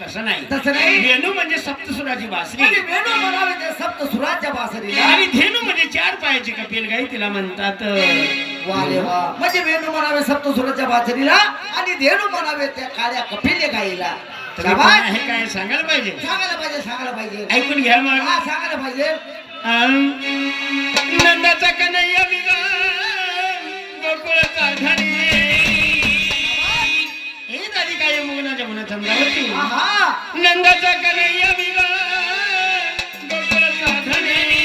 तसं नाही. तसं नाही. वेणू म्हणजे सप्तसुराची बासरी. वेणू म्हणावे ते सप्त सुराच्या बासरीला आणि धेनू म्हणजे चार पायाची कपिल गाई तिला म्हणतात. वा रे वा म्हणजे वेणू म्हणावे सप्त सुराच्या बासरीला आणि धेनू म्हणावे त्या काळ्या कपिले गाईला. तुम्ही. आहे काय सांगायला पाहिजे? सांगायला पाहिजे सांगायला पाहिजे. ऐकून घ्या मग. हा सांगायला पाहिजे. नंदाचा कन्हैया विगा काय मुगनाच्या मना चंद्रावरती आहा. नंदाचा कन्हैया विगा गोकुळाचा धनी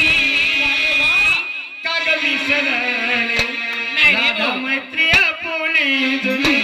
काग विसरले राधा मैत्री आपुली जुनी.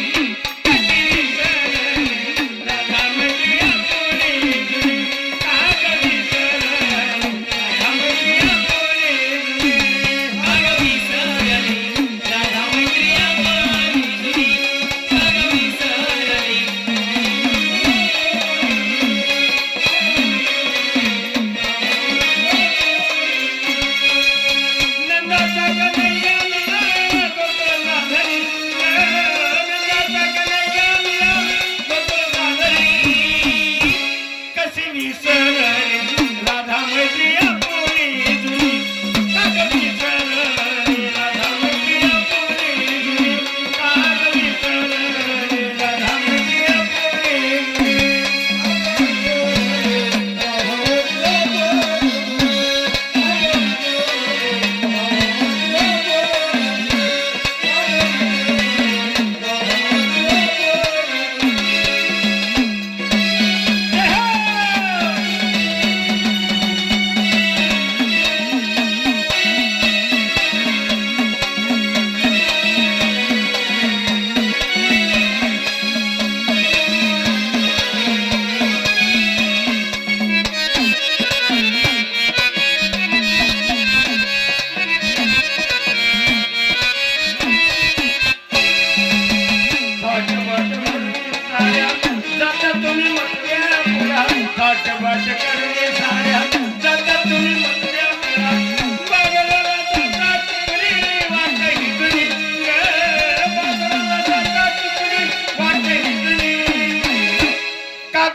say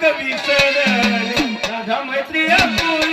विसरली राधा मैत्री आपली